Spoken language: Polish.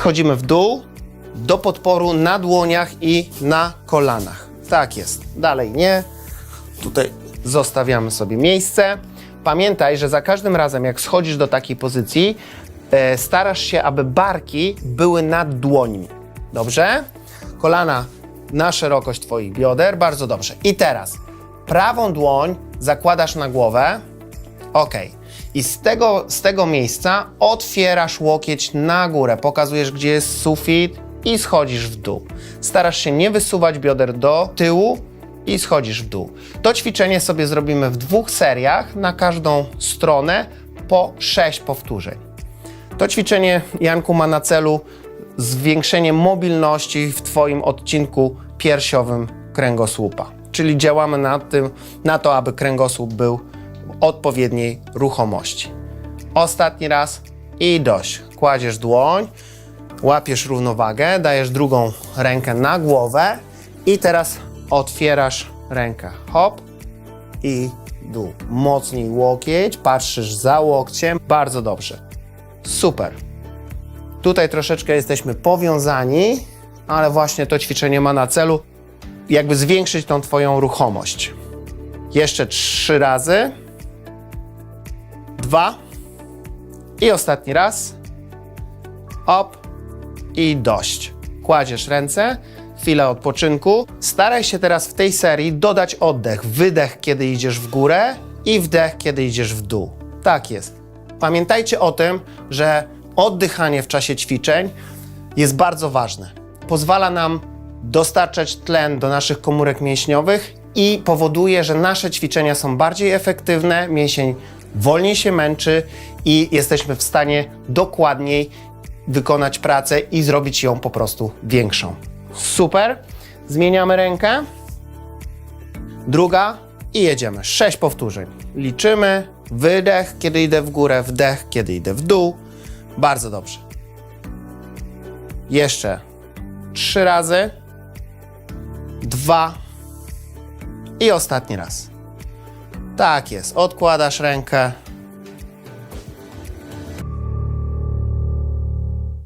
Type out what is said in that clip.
Schodzimy w dół, do podporu na dłoniach i na kolanach. Tak jest. Dalej nie. Tutaj zostawiamy sobie miejsce. Pamiętaj, że za każdym razem, jak schodzisz do takiej pozycji, e, starasz się, aby barki były nad dłońmi. Dobrze? Kolana na szerokość Twoich bioder. Bardzo dobrze. I teraz prawą dłoń zakładasz na głowę. Ok. I z tego, z tego miejsca otwierasz łokieć na górę. Pokazujesz, gdzie jest sufit i schodzisz w dół. Starasz się nie wysuwać bioder do tyłu i schodzisz w dół. To ćwiczenie sobie zrobimy w dwóch seriach, na każdą stronę po 6 powtórzeń. To ćwiczenie, Janku, ma na celu zwiększenie mobilności w Twoim odcinku piersiowym kręgosłupa. Czyli działamy na, tym, na to, aby kręgosłup był odpowiedniej ruchomości. Ostatni raz i dość. Kładziesz dłoń, łapiesz równowagę, dajesz drugą rękę na głowę i teraz otwierasz rękę. Hop i dół. Mocniej łokieć, patrzysz za łokciem. Bardzo dobrze. Super. Tutaj troszeczkę jesteśmy powiązani, ale właśnie to ćwiczenie ma na celu jakby zwiększyć tą Twoją ruchomość. Jeszcze trzy razy. Dwa. I ostatni raz. Op. I dość. Kładziesz ręce. Chwilę odpoczynku. Staraj się teraz w tej serii dodać oddech. Wydech, kiedy idziesz w górę i wdech, kiedy idziesz w dół. Tak jest. Pamiętajcie o tym, że oddychanie w czasie ćwiczeń jest bardzo ważne. Pozwala nam dostarczać tlen do naszych komórek mięśniowych i powoduje, że nasze ćwiczenia są bardziej efektywne, mięsień wolniej się męczy i jesteśmy w stanie dokładniej wykonać pracę i zrobić ją po prostu większą. Super. Zmieniamy rękę. Druga i jedziemy. Sześć powtórzeń. Liczymy. Wydech, kiedy idę w górę, wdech, kiedy idę w dół. Bardzo dobrze. Jeszcze trzy razy. Dwa. I ostatni raz. Tak jest. Odkładasz rękę,